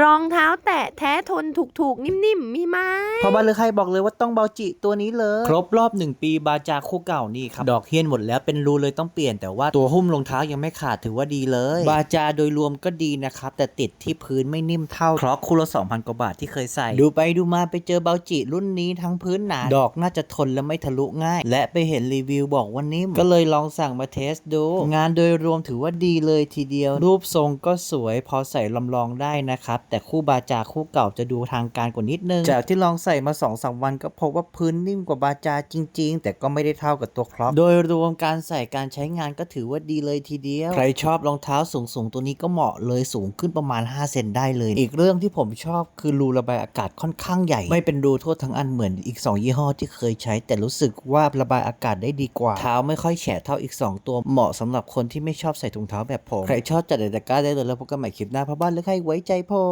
รองเท้าแตะแท้ทนถูกๆ นิ่มๆ มีไหมพอบาลือใครบอกเลยว่าต้องเบาจิตัวนี้เลย ครบรอบ 1 ปีบาจาคู่เก่านี่ครับ ดอกเฮียนหมดแล้วเป็นรูเลยต้องเปลี่ยนแต่ว่าตัวหุ้มรองเท้ายังไม่ขาดถือว่าดีเลย บาจาโดยรวมก็ดีนะครับ แต่ติดที่พื้นไม่นิ่มเท่าครอกคู่ละ2,000กว่าบาทที่เคยใส่ ดูไปดูมาไปเจอเบาจิรุ่นนี้ทั้งพื้นหนาดอกน่าจะทนและไม่ทะลุง่าย และไปเห็นรีวิวบอกว่านิ่มก็เลยลองสั่งมาเทสดู งานโดยรวมถือว่าดีเลยทีเดียว รูปทรงก็สวยพอใส่ลำลองได้นะครับแต่คู่บาจาคู่เก่าจะดูทางการกว่านิดนึง จากที่ลองใส่มา2อสวันก็พบว่าพื้นนิ่มกว่าบาจาจริง ๆ แต่ก็ไม่ได้เท่ากับตัวครอปโดยรวมการใส่การใช้งานก็ถือว่าดีเลยทีเดียว ใครชอบรองเท้าสูงๆ ตัวนี้ก็เหมาะเลยสูงขึ้นประมาณ 5 เซนได้เลย อีกเรื่องที่ผมชอบคือรูระบายอากาศค่อนข้างใหญ่ ไม่เป็นรูทั่วทั้งอันเหมือนอีก 2 ยี่ห้อที่เคยใช้ แต่รู้สึกว่าระบายอากาศได้ดีกว่าเท้าไม่ค่อยแฉะเท่าอีก 2 ตัวเหมาะสำหรับคนที่ไม่ชอบใส่ถุงเท้าแบบผมใครชอบจัดเดตะกร้าได้เลยแล้วพบกันใหม่คลิปหน้าเพราะบ้านเลือกให้ไว้ใจผม